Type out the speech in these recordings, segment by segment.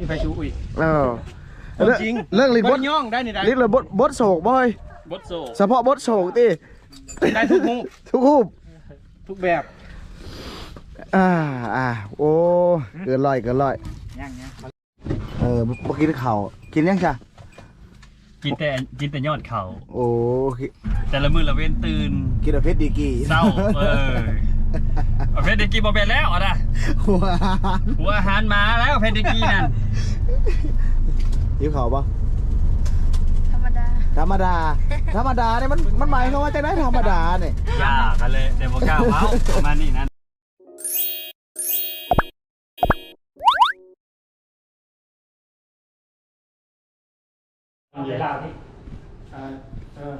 มีไฟชูอีกเออคนจริงเรื่องลิ้นบบ่ดย่องได้นี่ได้ลิ้นเลยบดบดโศกบ่อยบดโซเฉพาะบดโศกติได้ทุกมุมทุกรูปทุกแบบอ่าอ่าโอ้เกินร้อยเกินร้อยย่างเนี้ยเออบ่กินข้าวกินยังจ้ะกินแต่กินแต่ยอดเขาโอ้กิแต่ละมือละเว้นตื่นกินแต่เพชรดีกี่เศร้าเออ เอาเพชรดิกีบอเป็นแล้วอะนะหัวหัวอาหารมาแล้วเพชรดิกีนั่นหิวข้าวปะธรรมดา ธรรมดา ธรรมดาเนี่ยมันมันหมายความว่าจะได้ธรรมดาเนี่ยยากันเลยเดี๋ยวบอกกล้าเมาประมาณนี้นั่นเวลาที่อ่าเออ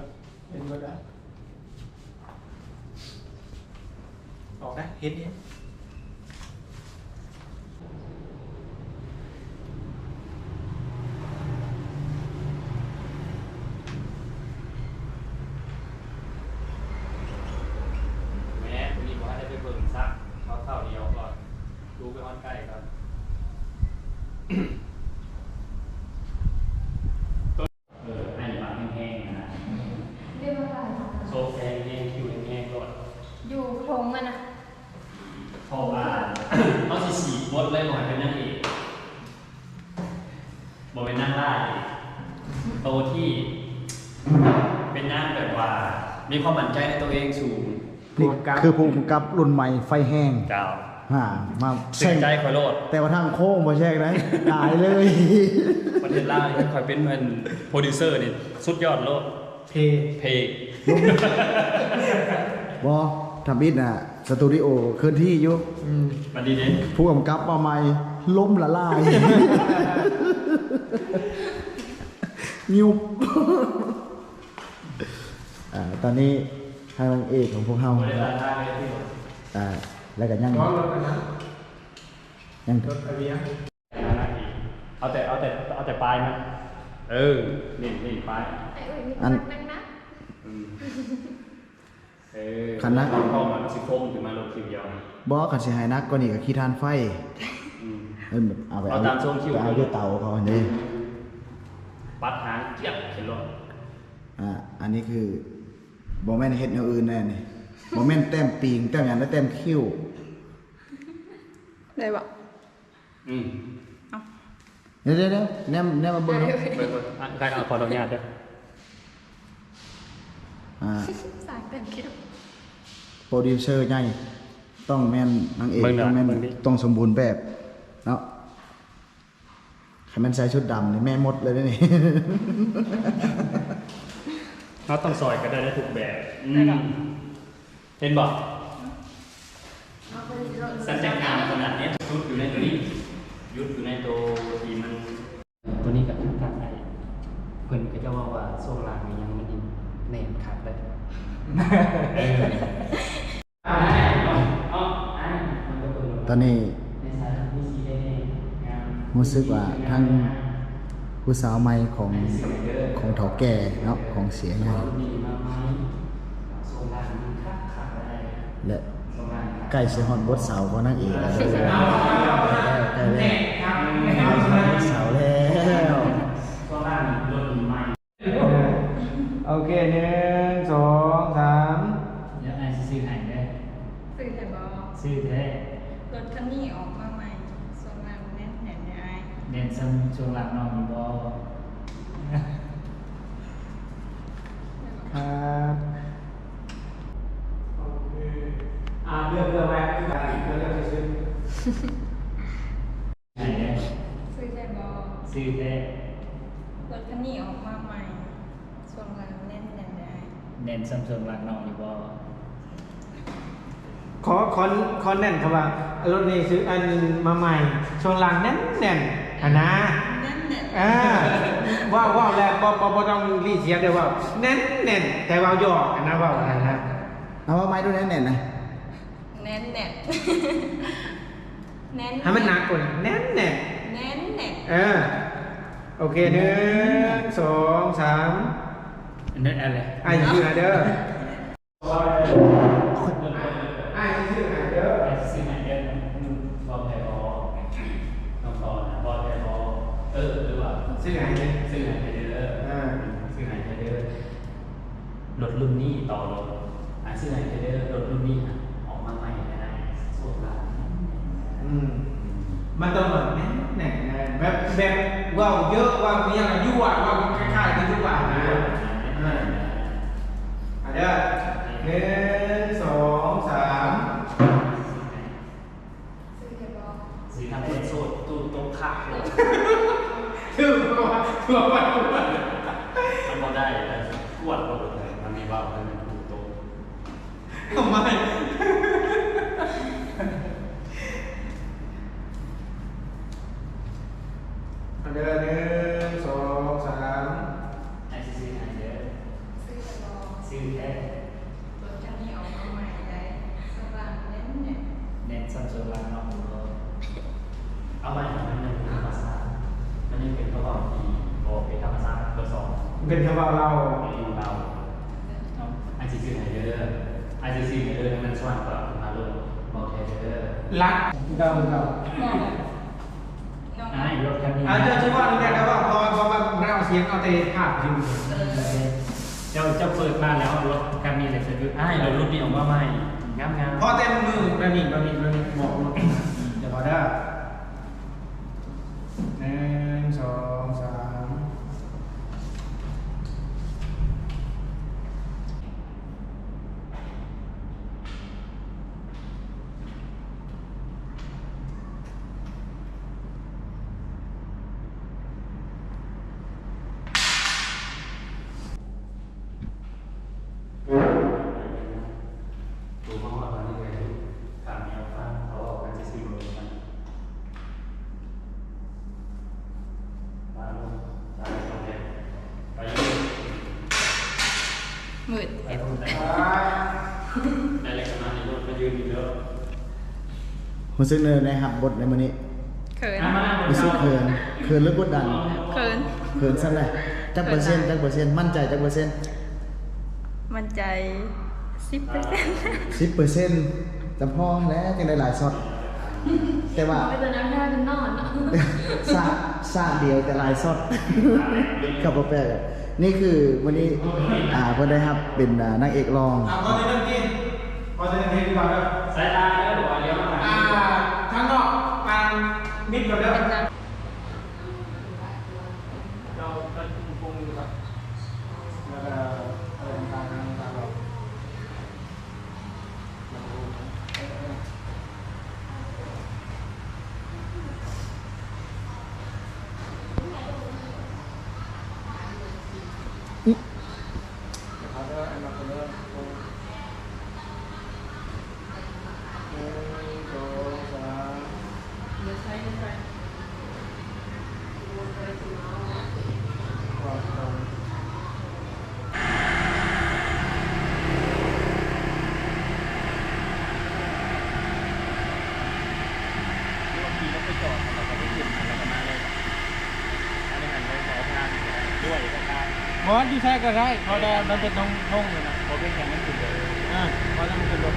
เป็นบ่ได้ ออกนะเห็นเห็นแม่คนนี้บอกให้ได้ไปเบิ่งซักเขาเข้าเดียวก่อนดูไปฮอนใกล้ก่อนเออให้มาแห้งๆนะ เรียกว่าอะไร โซฟแห้งๆคิวแห้งๆก่อน อยู่โครงมันนะ เพราะว่าเขาสิสีบดเลยหน่อยเป็นนั่งเอกบอเป็นนั่งล่าเอกโตที่เป็นนั่งแบบว่า มีความมั่นใจในตัวเองสูงนี่คือภูมิกับรุ่นใหม่ไฟแห้งเจ้าฮ่ามาสึกใจคอยโลดแต่ว่าทางโค้งมาแช่งนะตายเลย ประเทศลาวนี่คอยเป็นเป็นโปรดิวเซอร์นี่สุดยอดโลดเพเพลงบอทำบิดน่ะ สตูดิโอเคลื่อนที่อยู่อืมมันดีเด่นผู้กำกับมาใหม่ล้มละลายยุบอ่าตอนนี้ทางนางเอกของพวกเฮาบริษัทท่าเลยที่อ่าแล้วก็ยังร้อนรถอันนั้นยังรถอาเวียเอาแต่เอาแต่เอาแต่ปลายมันเออนี่นี่ปลายไอ้อุ้ยมีนักนักนะอืมเออ คันนะพ่อมันสิโคมถึงมาลงคิวเดียวบอกันสิหายนักก็นี่ก็ขี้ทานไฟอืมเอิ้นแบบเอาไปเอาตามทรงคิวไปเอาด้วยเตาเขาอันนี้ปัดหางเจี๊ยบเข็นรถอ่าอันนี้คือบ่แม่นเฮ็ดแนวอื่นแน่นี่บ่แม่นแต้มปีงแต้มหยังแล้วแต้มคิ้วได้บอกอืมเดี๋ยวเดี๋ยวเดี๋ยวแนมแนมมาเบิ่งเนาะเบิ่งๆอะใครเอาขออนุญาตเด้อ อ่าสายเต็มคิดโปรดิวเซอร์ใหญ่ต้องแม่นนางเอกต้องแม่นต้องสมบูรณ์แบบเนาะใครแม่นใส่ชุดดำนี่แม่หมดเลยเด้อนี่เราต้องซอยกันได้ได้ทุกแบบอืมเห็นบอก เอาไปรถ สัญญาณขนาดเนี้ยยุดอยู่ในตัวนี้ยุดอยู่ในตัวที่มัน ตัวนี้กับทางไอ้เพิ่นก็จะว่าว่าโซ่ลางมียังมันอินแน่นขาดเลยเออเอาเอาเอามันก็เปิด ตอนนี้ในสายมีสีแดงงามรู้สึกว่าทั้งผู้สาวใหม่ของของเฒ่าแก่เนาะของเสียใหญ่มีมาไหมโซ่ลางมันคักคักอะไรและโซ่ลางใกล้สิฮอดบทสาวของนางเอกแล้วใกล้แล้วใกล้แล้วใกล้สิฮอดบทสาวแล้ว โซ่ลางรถใหม่ โอเคหนึ่งสองสาม เดี๋ยวไอ้ซื้อให้ได้ สื่อแต่บอก ซื้อแท้ รถคันนี้ออกมาใหม่ส่วนมันแน่นแน่นได้ เน้นซ้ำช่วงหลังนอนมีบ่ครับโอเคอ่าเลือกเลือกไว้เลือกเลือกเลือกซื้อให้ได้สื่อแต่บอกซื้อแท้รถคันนี้ออกมาใหม่ส่วนมันแน่นแน่นได้เน้นซ้ำช่วงหลังนอนมีบ่ขอคอนคอนแน่นครับว่ารถนี้ซื้ออันมาใหม่ช่วงหลังแน่นแน่น อันนะแน่นแน่นอ่าว้าวว้าวแล้วบ่บ่บ่ต้องรีดเสียงเด้อว่าแน่นแน่นแต่ว่าหยอกอันนะว่าอันนั้นนะเอาว่าไม้ด้วยแน่นๆนะแน่นแน่นแน่นให้มันหนักกว่าแน่นแน่นแน่นแน่นเออโอเคหนึ่งสองสามอันนั้นอะไรไอ้ชื่อไหนเด้อไอ้ชื่อไหนเด้อ ไอ้ซื้อให้เด้อบ่แพ้บ่น้องต่อนะบ่แพ้บ่ เออหรือว่า ซื้อไหนเนี่ย ซื้อไหนไปเด้อ เออ ซื้อไหนไปเด้อรถรุ่นนี้ ต่อรถอะซื้อไหนไปเด้รถรุ่นนี้อะออกมาใหม่นะนะส่วนร้านอืมมันต้องแบบแน่นแน่แบบแบบว่าเยอะว่ามีอะไรยั่วว่าคล้ายๆกับยั่วนะอ่าเด้อหนึ่งสองสาม ซื้อเดี๋ยวบอก ซื้อทำเป็นโซดตู้ตรงขาเลย ชื่อว่าตัวว่าตัวว่า มันพอได้แล้วขวดก็เลยมันมีว่าวมันเป็นตู้โต๊ะ ทำไมอันเด้อหนึ่งสองสาม ไอ้ซื้อไหนเด้อ ซื้อเดี๋ยวบอก ซื้อแค่ รถคันนี้ออกมาใหม่ได้สว่างแน่นแน่น เน็ตซัมซุงร้านนอก เอาใหม่มันยังเป็นธรรมศาสตร์มันยังเป็นกระบอกที่บอกเป็นธรรมศาสตร์เบอร์สองเป็นคำว่าเราเป็นเราไอซีซีไหนเด้อไอซีซีไหนเด้อมันสว่างกว่ามาเลยบอกแทเด้อรักเก่าเก่าน้องอ่ารถคันนี้อาจจะชื่อว่านี่แหละครับว่าพอพอเราเอาเสียงเอาเตะภาพจริงเออเจ้าเจ้าเปิดมาแล้วรถคันนี้เลยคืออ้ายรถรุ่นนี้ออกมาใหม่งามงามพอเต็มมือแบบนี้แบบนี้แบบนี้บอกรถเดี๋ยวพอได้ มืดไปตรงไหนได้เลยขนาดนี้รถมายืนอยู่แล้วรู้สึกเนินในหับบทในมื้อนี้เขินรู้สึกเขินเขินหรือกดดันเขินเขินซั่นแหละจักเปอร์เซ็นต์จักเปอร์เซ็นต์มั่นใจจักเปอร์เซ็นต์มั่นใจสิบเปอร์เซ็นต์10เปอร์เซ็นต์จำพ่อแล้วจังได้หลายช็อต แต่ว่าไม่แต่น้ำแค่เป็นนอนอะซาซาเดียวแต่หลายช็อตกับบ่แปลกอะนี่คือวันนี้อ่าเพิ่นได้รับเป็นอ่านางเอกรองเอาพอจะเริ่มกินพอจะเริ่มกินดีกว่าครับสายตาแล้วหรือว่าเลี้ยวมาอ่าข้างนอกกลางมิดก่อนเด้อเป็นการ เราก็ปรุงอยู่ครับแล้วก็อะไรต่างๆต่างๆเรา บอสอยู่ใช้ก็ได้เขาได้มันเป็นทงทงเลยนะเขาเป็นแข่งนั่นสุดเลยอ่าพอจะมันเป็นรถ